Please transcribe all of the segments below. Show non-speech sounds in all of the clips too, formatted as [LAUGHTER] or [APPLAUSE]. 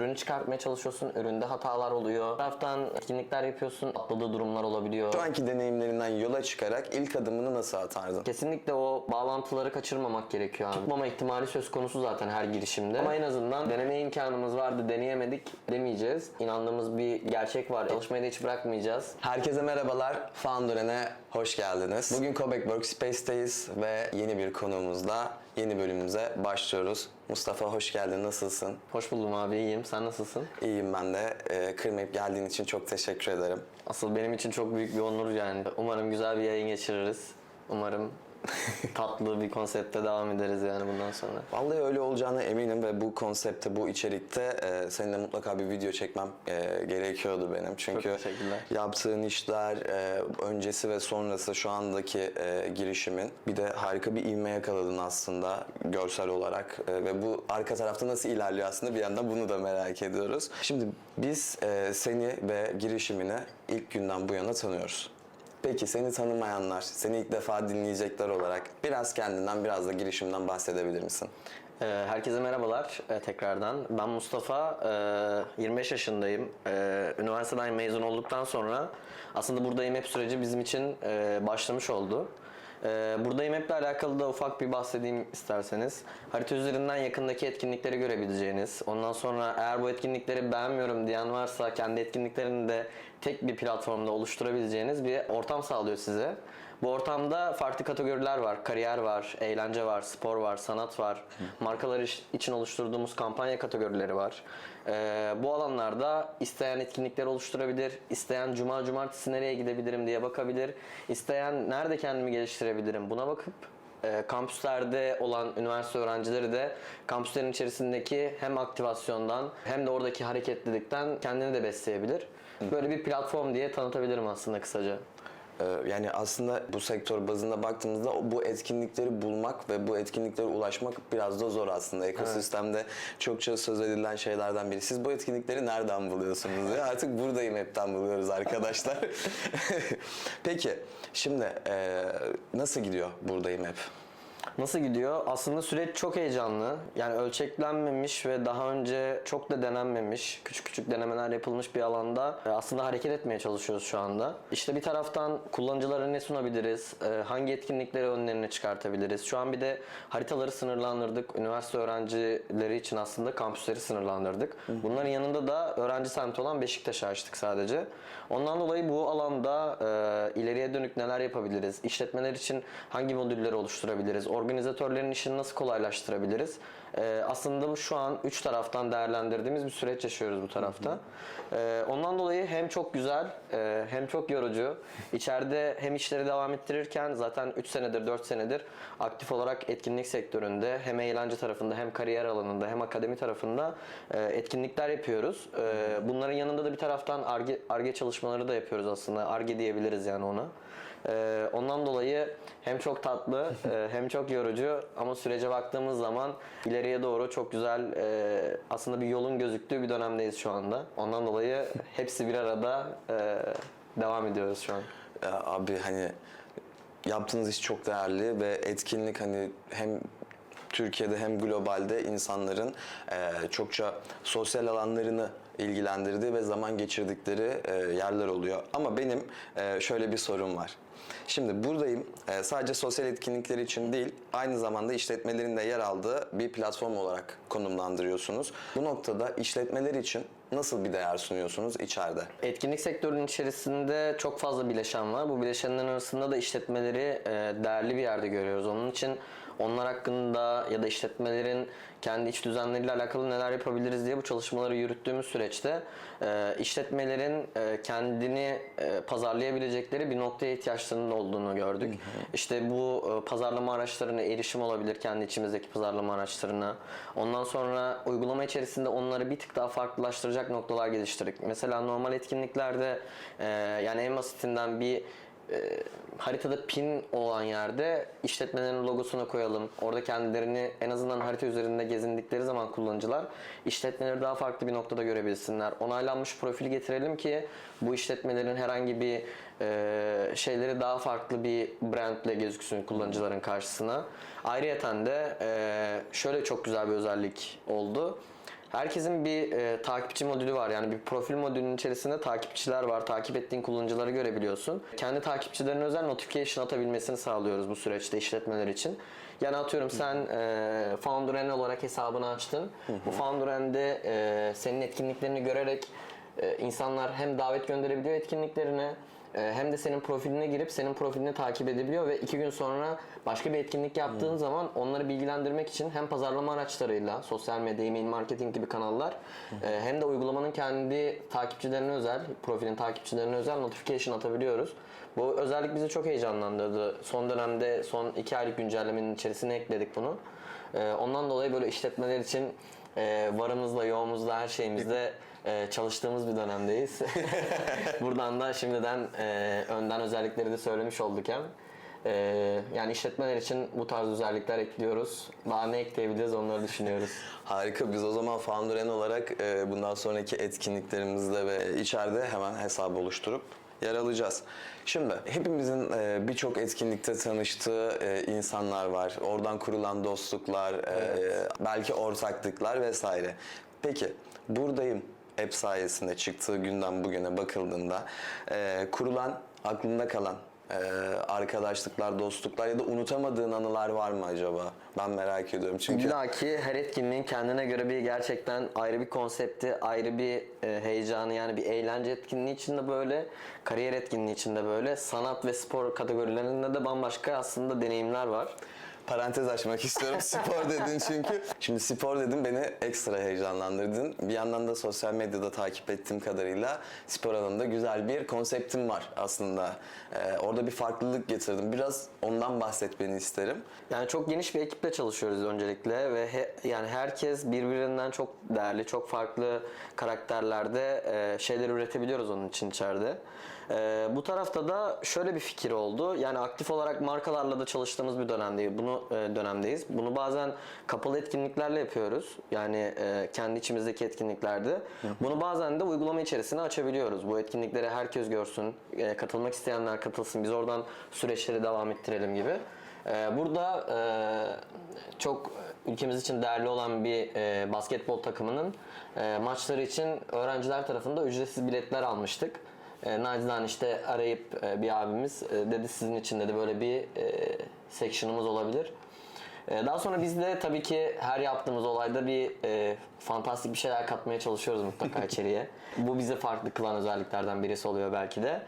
Ürünü çıkartmaya çalışıyorsun, üründe hatalar oluyor. Bir taraftan etkinlikler yapıyorsun, atladığı durumlar olabiliyor. Şu anki deneyimlerinden yola çıkarak ilk adımını nasıl atardın? Kesinlikle o bağlantıları kaçırmamak gerekiyor abi. Tutmama ihtimali söz konusu zaten her girişimde. Ama en azından deneme imkanımız vardı, deneyemedik demeyeceğiz. İnandığımız bir gerçek var. Çalışmayı da hiç bırakmayacağız. Herkese merhabalar. Founder'e hoş geldiniz. Bugün Cobek Workspace'teyiz ve yeni bir konuğumuzla yeni bölümümüze başlıyoruz. Mustafa hoş geldin. Nasılsın? Hoş buldum abi, iyiyim. Sen nasılsın? İyiyim ben de. Ee, kırmayıp geldiğin için çok teşekkür ederim. Asıl benim için çok büyük bir onur yani. Umarım güzel bir yayın geçiririz. Umarım [LAUGHS] tatlı bir konsepte devam ederiz yani bundan sonra. Vallahi öyle olacağına eminim ve bu konsepte, bu içerikte e, seninle mutlaka bir video çekmem e, gerekiyordu benim. Çünkü yaptığın işler, e, öncesi ve sonrası şu andaki e, girişimin bir de harika bir ivme yakaladın aslında görsel olarak E, ve bu arka tarafta nasıl ilerliyor aslında bir yandan bunu da merak ediyoruz. Şimdi biz e, seni ve girişimini ilk günden bu yana tanıyoruz. Peki seni tanımayanlar, seni ilk defa dinleyecekler olarak biraz kendinden biraz da girişimden bahsedebilir misin? Ee, Herkese merhabalar e, tekrardan. Ben Mustafa, e, 25 yaşındayım. E, Üniversiteden mezun olduktan sonra aslında buradayım hep süreci bizim için e, başlamış oldu. E, Buradayım hep'le alakalı da ufak bir bahsedeyim isterseniz. Harita üzerinden yakındaki etkinlikleri görebileceğiniz, ondan sonra eğer bu etkinlikleri beğenmiyorum diyen varsa kendi etkinliklerini de tek bir platformda oluşturabileceğiniz bir ortam sağlıyor size. Bu ortamda farklı kategoriler var. Kariyer var, eğlence var, spor var, sanat var. Markalar için oluşturduğumuz kampanya kategorileri var. Ee, bu alanlarda isteyen etkinlikler oluşturabilir, isteyen cuma cumartesi nereye gidebilirim diye bakabilir, isteyen nerede kendimi geliştirebilirim buna bakıp e, kampüslerde olan üniversite öğrencileri de kampüslerin içerisindeki hem aktivasyondan hem de oradaki hareketlilikten kendini de besleyebilir. Böyle bir platform diye tanıtabilirim aslında kısaca. Ee, Yani aslında bu sektör bazında baktığımızda bu etkinlikleri bulmak ve bu etkinliklere ulaşmak biraz da zor aslında. Ekosistemde çokça söz edilen şeylerden biri. Siz bu etkinlikleri nereden buluyorsunuz? ya? Artık buradayım hepten buluyoruz arkadaşlar. [LAUGHS] Peki şimdi e, nasıl gidiyor buradayım hep? Nasıl gidiyor? Aslında süreç çok heyecanlı. Yani ölçeklenmemiş ve daha önce çok da denenmemiş, küçük küçük denemeler yapılmış bir alanda e, aslında hareket etmeye çalışıyoruz şu anda. İşte bir taraftan kullanıcılara ne sunabiliriz? e, Hangi etkinlikleri önlerine çıkartabiliriz? Şu an bir de haritaları sınırlandırdık. Üniversite öğrencileri için aslında kampüsleri sınırlandırdık. Bunların yanında da öğrenci semti olan Beşiktaş'ı açtık sadece. Ondan dolayı bu alanda e, ileriye dönük neler yapabiliriz? İşletmeler için hangi modülleri oluşturabiliriz? Organizatörlerin işini nasıl kolaylaştırabiliriz? E, aslında bu şu an üç taraftan değerlendirdiğimiz bir süreç yaşıyoruz bu tarafta. E, ondan dolayı hem çok güzel e, hem çok yorucu. İçeride hem işleri devam ettirirken zaten 3 senedir 4 senedir aktif olarak etkinlik sektöründe hem eğlence tarafında hem kariyer alanında hem akademi tarafında e, etkinlikler yapıyoruz. E, bunların yanında da bir taraftan ARGE, çalışmaları da yapıyoruz aslında. ARGE diyebiliriz yani ona. E, ondan dolayı hem çok tatlı e, hem çok yorucu ama sürece baktığımız zaman ileriye doğru çok güzel e, aslında bir yolun gözüktüğü bir dönemdeyiz şu anda. Ondan dolayı hepsi bir arada e, devam ediyoruz şu an. Abi hani yaptığınız iş çok değerli ve etkinlik hani hem Türkiye'de hem globalde insanların eee, çokça sosyal alanlarını ilgilendirdiği ve zaman geçirdikleri eee, yerler oluyor. Ama benim eee, şöyle bir sorum var. Şimdi buradayım sadece sosyal etkinlikler için değil, aynı zamanda işletmelerin de yer aldığı bir platform olarak konumlandırıyorsunuz. Bu noktada işletmeler için nasıl bir değer sunuyorsunuz içeride? Etkinlik sektörünün içerisinde çok fazla bileşen var. Bu bileşenlerin arasında da işletmeleri e, değerli bir yerde görüyoruz. Onun için onlar hakkında ya da işletmelerin kendi iç düzenleriyle alakalı neler yapabiliriz diye bu çalışmaları yürüttüğümüz süreçte e, işletmelerin e, kendini e, pazarlayabilecekleri bir noktaya ihtiyaçlarının olduğunu gördük. İşte bu e, pazarlama araçlarına erişim olabilir kendi içimizdeki pazarlama araçlarına. Ondan sonra uygulama içerisinde onları bir tık daha farklılaştıracak noktalar geliştirdik. Mesela normal etkinliklerde e, yani en basitinden bir e, haritada pin olan yerde işletmelerin logosunu koyalım. Orada kendilerini en azından harita üzerinde gezindikleri zaman kullanıcılar işletmeleri daha farklı bir noktada görebilsinler. Onaylanmış profili getirelim ki bu işletmelerin herhangi bir e, şeyleri daha farklı bir brandle gözüksün kullanıcıların karşısına. Ayrıyeten de e, şöyle çok güzel bir özellik oldu. Herkesin bir e, takipçi modülü var. Yani bir profil modülünün içerisinde takipçiler var. Takip ettiğin kullanıcıları görebiliyorsun. Kendi takipçilerine özel notification atabilmesini sağlıyoruz bu süreçte işletmeler için. Yani atıyorum sen e, Founder N olarak hesabını açtın. Bu Founder N'de e, senin etkinliklerini görerek e, insanlar hem davet gönderebiliyor etkinliklerine e, hem de senin profiline girip senin profilini takip edebiliyor ve iki gün sonra başka bir etkinlik yaptığın zaman onları bilgilendirmek için hem pazarlama araçlarıyla sosyal medya, email marketing gibi kanallar e, hem de uygulamanın kendi takipçilerine özel, profilin takipçilerine özel notification atabiliyoruz. Bu özellik bizi çok heyecanlandırdı. Son dönemde son iki aylık güncellemenin içerisine ekledik bunu. E, ondan dolayı böyle işletmeler için varımızla, yoğumuzla, her şeyimizle e, çalıştığımız bir dönemdeyiz. [LAUGHS] Buradan da şimdiden e, önden özellikleri de söylemiş olduk hem. E, yani işletmeler için bu tarz özellikler ekliyoruz. Daha ne ekleyebiliriz onları düşünüyoruz. Harika. Biz o zaman Founder N olarak e, bundan sonraki etkinliklerimizde ve içeride hemen hesabı oluşturup yer alacağız. Şimdi hepimizin e, birçok etkinlikte tanıştığı e, insanlar var. Oradan kurulan dostluklar, e, belki ortaklıklar vesaire. Peki buradayım app sayesinde çıktığı günden bugüne bakıldığında e, kurulan, aklında kalan e, arkadaşlıklar, dostluklar ya da unutamadığın anılar var mı acaba? Ben merak ediyorum çünkü İlla ki her etkinliğin kendine göre bir gerçekten ayrı bir konsepti, ayrı bir e, heyecanı yani bir eğlence etkinliği içinde böyle, kariyer etkinliği içinde böyle, sanat ve spor kategorilerinde de bambaşka aslında deneyimler var. Parantez açmak istiyorum. Spor dedin çünkü. Şimdi spor dedin beni ekstra heyecanlandırdın. Bir yandan da sosyal medyada takip ettiğim kadarıyla spor alanında güzel bir konseptim var aslında. Ee, orada bir farklılık getirdim. Biraz ondan bahsetmeni isterim. Yani çok geniş bir ekiple çalışıyoruz öncelikle ve he- yani herkes birbirinden çok değerli, çok farklı karakterlerde e, şeyler üretebiliyoruz onun için içeride. E, bu tarafta da şöyle bir fikir oldu. Yani aktif olarak markalarla da çalıştığımız bir dönemdeyiz. Bunu e, dönemdeyiz. Bunu bazen kapalı etkinliklerle yapıyoruz. Yani e, kendi içimizdeki etkinliklerde. Bunu bazen de uygulama içerisine açabiliyoruz. Bu etkinlikleri herkes görsün, e, katılmak isteyenler katılsın. Biz oradan süreçleri devam ettirelim gibi. Ee, Burada e, çok ülkemiz için değerli olan bir e, basketbol takımının e, maçları için öğrenciler tarafında ücretsiz biletler almıştık. E, Nacizane işte arayıp e, bir abimiz e, dedi sizin için dedi böyle bir e, section'ımız olabilir. E, Daha sonra biz de tabii ki her yaptığımız olayda bir e, fantastik bir şeyler katmaya çalışıyoruz mutlaka [LAUGHS] içeriye. Bu bizi farklı kılan özelliklerden birisi oluyor belki de.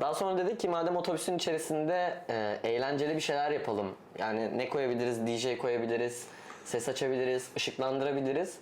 Daha sonra dedik ki madem otobüsün içerisinde e, eğlenceli bir şeyler yapalım. Yani ne koyabiliriz? DJ koyabiliriz, ses açabiliriz, ışıklandırabiliriz.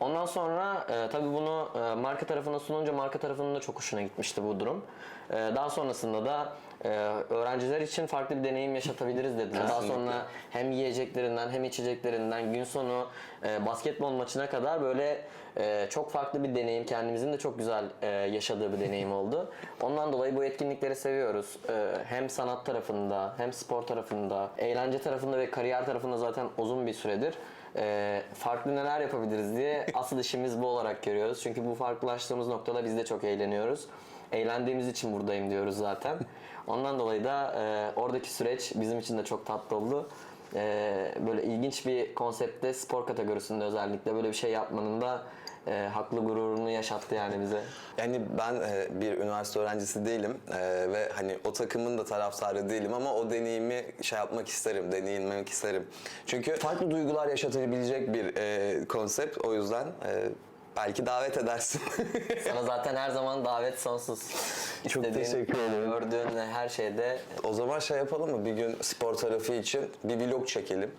Ondan sonra e, tabii bunu e, marka tarafına sununca marka tarafının da çok hoşuna gitmişti bu durum. E, daha sonrasında da e, öğrenciler için farklı bir deneyim yaşatabiliriz dediler. Daha sonra hem yiyeceklerinden hem içeceklerinden gün sonu e, basketbol maçına kadar böyle e, çok farklı bir deneyim. Kendimizin de çok güzel e, yaşadığı bir deneyim oldu. Ondan dolayı bu etkinlikleri seviyoruz. E, hem sanat tarafında hem spor tarafında, eğlence tarafında ve kariyer tarafında zaten uzun bir süredir e, farklı neler yapabiliriz diye asıl işimiz bu olarak görüyoruz. Çünkü bu farklılaştığımız noktada biz de çok eğleniyoruz. Eğlendiğimiz için buradayım diyoruz zaten. Ondan dolayı da e, oradaki süreç bizim için de çok tatlı oldu. E, böyle ilginç bir konseptte spor kategorisinde özellikle böyle bir şey yapmanın da e, haklı gururunu yaşattı yani bize. Yani ben e, bir üniversite öğrencisi değilim e, ve hani o takımın da taraftarı değilim ama o deneyimi şey yapmak isterim, deneyimlemek isterim. Çünkü farklı duygular yaşatabilecek bir e, konsept o yüzden e, belki davet edersin. [LAUGHS] Sana zaten her zaman davet sonsuz. Çok İstediğin, teşekkür ederim. Gördüğün her şeyde o zaman şey yapalım mı? Bir gün spor tarafı için bir vlog çekelim.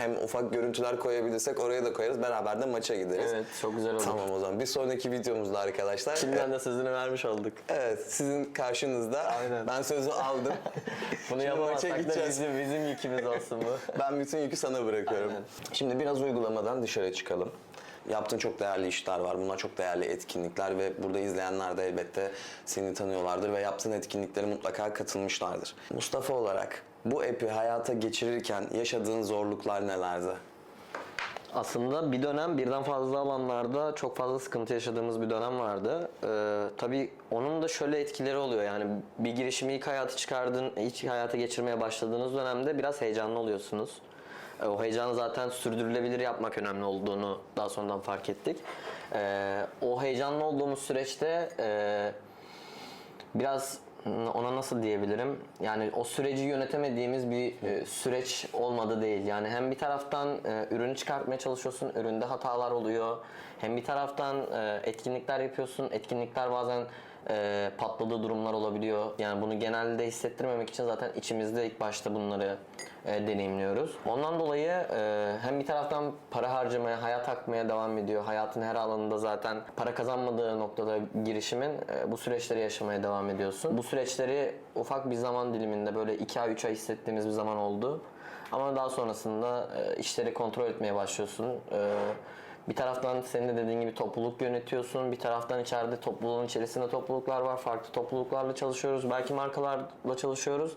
Hem ufak görüntüler koyabilirsek oraya da koyarız. Beraber de maça gideriz. evet çok güzel olur. Tamam o zaman. Bir sonraki videomuzda arkadaşlar. Şimdiden de sözünü vermiş olduk. Evet, sizin karşınızda Aynen. ben sözü aldım. [LAUGHS] Bunu yapamazsak da gideceğiz. bizim, bizim yükümüz olsun bu. [LAUGHS] Ben bütün yükü sana bırakıyorum. Aynen. Şimdi biraz uygulamadan dışarı çıkalım. Yaptığın çok değerli işler var. Bunlar çok değerli etkinlikler ve burada izleyenler de elbette seni tanıyorlardır ve yaptığın etkinliklere mutlaka katılmışlardır. Mustafa olarak bu app'i hayata geçirirken yaşadığın zorluklar nelerdi? Aslında bir dönem birden fazla alanlarda çok fazla sıkıntı yaşadığımız bir dönem vardı. Ee, tabii onun da şöyle etkileri oluyor. Yani bir girişimi ilk hayata çıkardın, ilk hayata geçirmeye başladığınız dönemde biraz heyecanlı oluyorsunuz. E, o heyecanı zaten sürdürülebilir yapmak önemli olduğunu daha sonradan fark ettik. E, o heyecanlı olduğumuz süreçte e, biraz ona nasıl diyebilirim? Yani o süreci yönetemediğimiz bir e, süreç olmadı değil. Yani hem bir taraftan e, ürünü çıkartmaya çalışıyorsun, üründe hatalar oluyor. Hem bir taraftan e, etkinlikler yapıyorsun, etkinlikler bazen e, patladığı durumlar olabiliyor. Yani bunu genelde hissettirmemek için zaten içimizde ilk başta bunları e, deneyimliyoruz. Ondan dolayı e, hem bir taraftan para harcamaya, hayat akmaya devam ediyor. Hayatın her alanında zaten para kazanmadığı noktada girişimin e, bu süreçleri yaşamaya devam ediyorsun. Bu süreçleri ufak bir zaman diliminde böyle 2 ay 3 ay hissettiğimiz bir zaman oldu. Ama daha sonrasında e, işleri kontrol etmeye başlıyorsun. E, bir taraftan senin de dediğin gibi topluluk yönetiyorsun. Bir taraftan içeride topluluğun içerisinde topluluklar var. Farklı topluluklarla çalışıyoruz. Belki markalarla çalışıyoruz.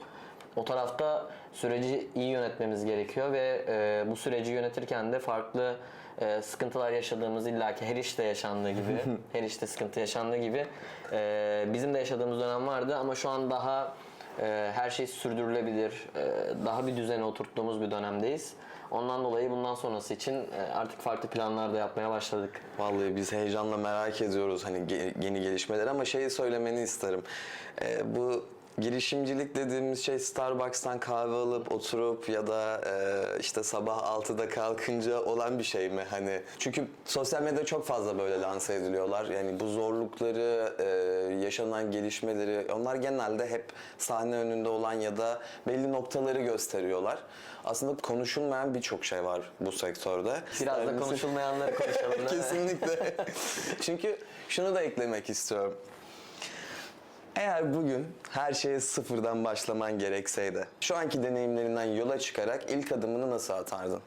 O tarafta süreci iyi yönetmemiz gerekiyor ve e, bu süreci yönetirken de farklı e, sıkıntılar yaşadığımız illaki her işte yaşandığı gibi, [LAUGHS] her işte sıkıntı yaşandığı gibi e, bizim de yaşadığımız dönem vardı ama şu an daha e, her şey sürdürülebilir, e, daha bir düzene oturttuğumuz bir dönemdeyiz. Ondan dolayı bundan sonrası için e, artık farklı planlar da yapmaya başladık. Vallahi biz heyecanla merak ediyoruz hani yeni gelişmeler ama şeyi söylemeni isterim. Ee, bu girişimcilik dediğimiz şey Starbucks'tan kahve alıp oturup ya da e, işte sabah 6'da kalkınca olan bir şey mi? Hani çünkü sosyal medyada çok fazla böyle lanse ediliyorlar. Yani bu zorlukları, e, yaşanan gelişmeleri onlar genelde hep sahne önünde olan ya da belli noktaları gösteriyorlar. Aslında konuşulmayan birçok şey var bu sektörde. Biraz da misin? konuşulmayanları [LAUGHS] konuşalım. Kesinlikle. Çünkü şunu da eklemek istiyorum. Eğer bugün her şeye sıfırdan başlaman gerekseydi, şu anki deneyimlerinden yola çıkarak ilk adımını nasıl atardın?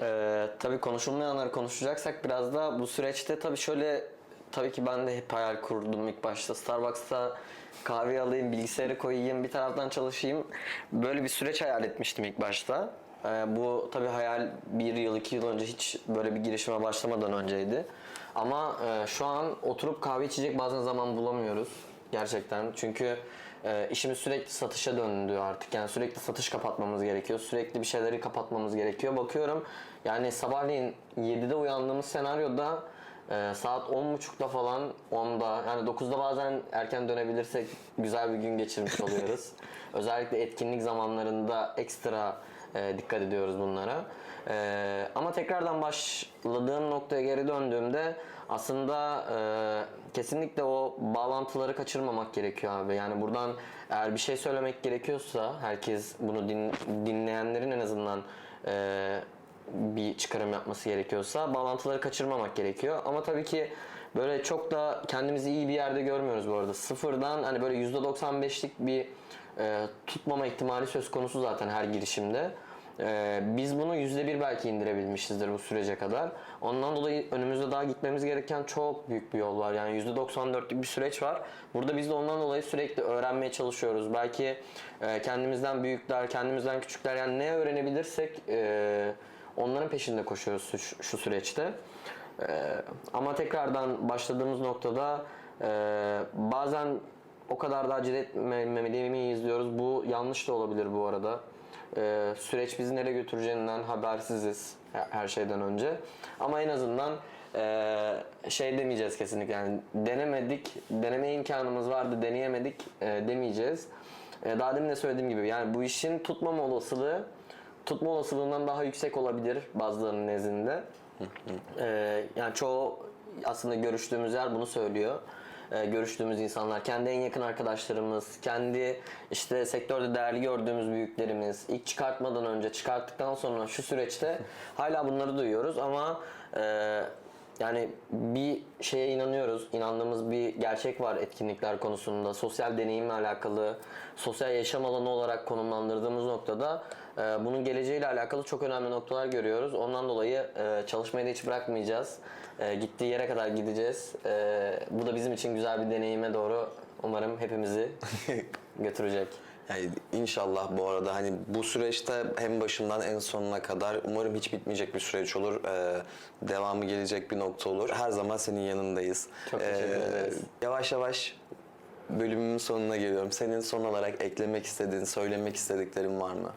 Ee, tabii konuşulmayanları konuşacaksak biraz da bu süreçte tabii şöyle tabii ki ben de hep hayal kurdum ilk başta Starbucks'ta kahve alayım, bilgisayarı koyayım, bir taraftan çalışayım. Böyle bir süreç hayal etmiştim ilk başta. Ee, bu tabii hayal bir yıl, iki yıl önce hiç böyle bir girişime başlamadan önceydi. Ama e, şu an oturup kahve içecek bazen zaman bulamıyoruz gerçekten. Çünkü e, işimiz sürekli satışa döndü artık. Yani sürekli satış kapatmamız gerekiyor. Sürekli bir şeyleri kapatmamız gerekiyor. Bakıyorum yani sabahleyin 7'de uyandığımız senaryoda e, saat 10.30'da falan 10'da yani 9'da bazen erken dönebilirsek güzel bir gün geçirmiş oluyoruz. [LAUGHS] Özellikle etkinlik zamanlarında ekstra e, dikkat ediyoruz bunlara. E, ama tekrardan başladığım noktaya geri döndüğümde aslında e, kesinlikle o bağlantıları kaçırmamak gerekiyor abi. Yani buradan eğer bir şey söylemek gerekiyorsa herkes bunu din, dinleyenlerin en azından e, bir çıkarım yapması gerekiyorsa bağlantıları kaçırmamak gerekiyor. Ama tabii ki böyle çok da kendimizi iyi bir yerde görmüyoruz bu arada. Sıfırdan hani böyle %95'lik bir e, tutmama ihtimali söz konusu zaten her girişimde. E, biz bunu %1 belki indirebilmişizdir bu sürece kadar. Ondan dolayı önümüzde daha gitmemiz gereken çok büyük bir yol var. Yani %94'lük bir süreç var. Burada biz de ondan dolayı sürekli öğrenmeye çalışıyoruz. Belki e, kendimizden büyükler, kendimizden küçükler yani ne öğrenebilirsek e, onların peşinde koşuyoruz şu, şu süreçte. Ee, ama tekrardan başladığımız noktada e, bazen o kadar da acele etmemeli miyiz diyoruz. Bu yanlış da olabilir bu arada. Ee, süreç bizi nereye götüreceğinden habersiziz her- her şeyden önce. Ama en azından e, şey demeyeceğiz kesinlikle yani denemedik, deneme imkanımız vardı deneyemedik e, demeyeceğiz. E, daha demin de söylediğim gibi yani bu işin tutmama olasılığı tutma olasılığından daha yüksek olabilir bazılarının nezdinde. Ee, yani çoğu aslında görüştüğümüz yer bunu söylüyor. Ee, görüştüğümüz insanlar, kendi en yakın arkadaşlarımız, kendi işte sektörde değerli gördüğümüz büyüklerimiz, ilk çıkartmadan önce, çıkarttıktan sonra şu süreçte hala bunları duyuyoruz ama e, yani bir şeye inanıyoruz. İnandığımız bir gerçek var etkinlikler konusunda. Sosyal deneyimle alakalı, sosyal yaşam alanı olarak konumlandırdığımız noktada e, bunun geleceğiyle alakalı çok önemli noktalar görüyoruz. Ondan dolayı e, çalışmayı da hiç bırakmayacağız. E, gittiği yere kadar gideceğiz. E, bu da bizim için güzel bir deneyime doğru umarım hepimizi [LAUGHS] götürecek. Yani inşallah bu arada hani bu süreçte hem başından en sonuna kadar umarım hiç bitmeyecek bir süreç olur. Ee, devamı gelecek bir nokta olur. Her zaman senin yanındayız. Ee, Çok teşekkür ederiz. Yavaş yavaş bölümümün sonuna geliyorum. Senin son olarak eklemek istediğin, söylemek istediklerin var mı?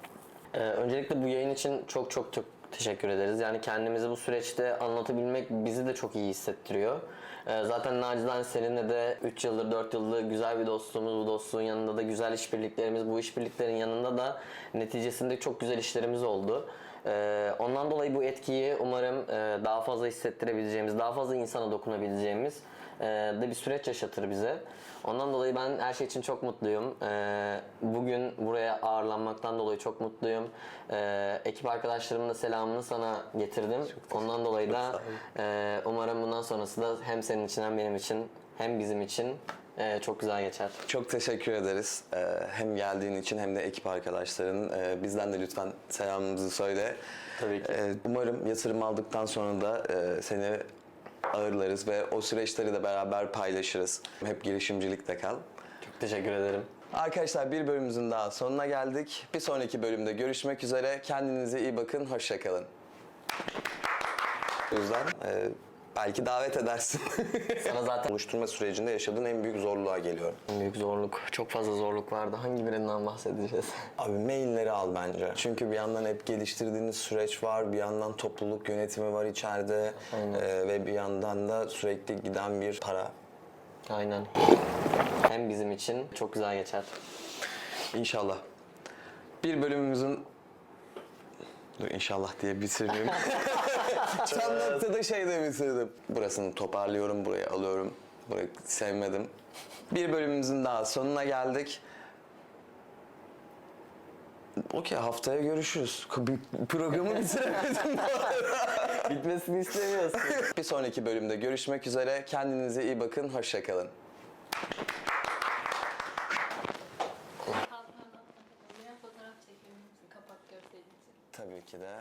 Ee, öncelikle bu yayın için çok çok çok teşekkür ederiz. Yani kendimizi bu süreçte anlatabilmek bizi de çok iyi hissettiriyor. Ee, zaten nacizane seninle de 3 yıldır 4 yıldır güzel bir dostluğumuz, bu dostluğun yanında da güzel işbirliklerimiz, bu işbirliklerin yanında da neticesinde çok güzel işlerimiz oldu. Ee, ondan dolayı bu etkiyi umarım e, daha fazla hissettirebileceğimiz, daha fazla insana dokunabileceğimiz e, de bir süreç yaşatır bize. Ondan dolayı ben her şey için çok mutluyum. Ee, bugün buraya ağırlanmaktan dolayı çok mutluyum. Ee, ekip arkadaşlarımın da selamını sana getirdim. Ondan dolayı da e, umarım bundan sonrası da hem senin için hem benim için hem bizim için e, çok güzel geçer. Çok teşekkür ederiz. Ee, hem geldiğin için hem de ekip arkadaşların. Ee, bizden de lütfen selamımızı söyle. Tabii ki. Ee, umarım yatırım aldıktan sonra da e, seni ağırlarız ve o süreçleri de beraber paylaşırız. Hep girişimcilikte kal. Çok teşekkür ederim. Arkadaşlar bir bölümümüzün daha sonuna geldik. Bir sonraki bölümde görüşmek üzere. Kendinize iyi bakın. Hoşça kalın. O yüzden e, belki davet edersin. [LAUGHS] Sana zaten Oluşturma sürecinde yaşadığın en büyük zorluğa geliyorum. en büyük zorluk, çok fazla zorluk vardı. Hangi birinden bahsedeceğiz? [LAUGHS] Abi mailleri al bence. Çünkü bir yandan hep geliştirdiğiniz süreç var, bir yandan topluluk yönetimi var içeride Ee, ve bir yandan da sürekli giden bir para. Aynen. Hem bizim için çok güzel geçer. İnşallah. Bir bölümümüzün Dur inşallah diye bitirmeyeyim. [LAUGHS] Tam noktada şey demiştim. Burasını toparlıyorum, burayı alıyorum. Burayı sevmedim. Bir bölümümüzün daha sonuna geldik. Okey haftaya görüşürüz. Bir Programı [LAUGHS] bitiremedim. Bitmesini istemiyorsun. Bir sonraki bölümde görüşmek üzere. Kendinize iyi bakın. Hoşçakalın. Tabii ki de.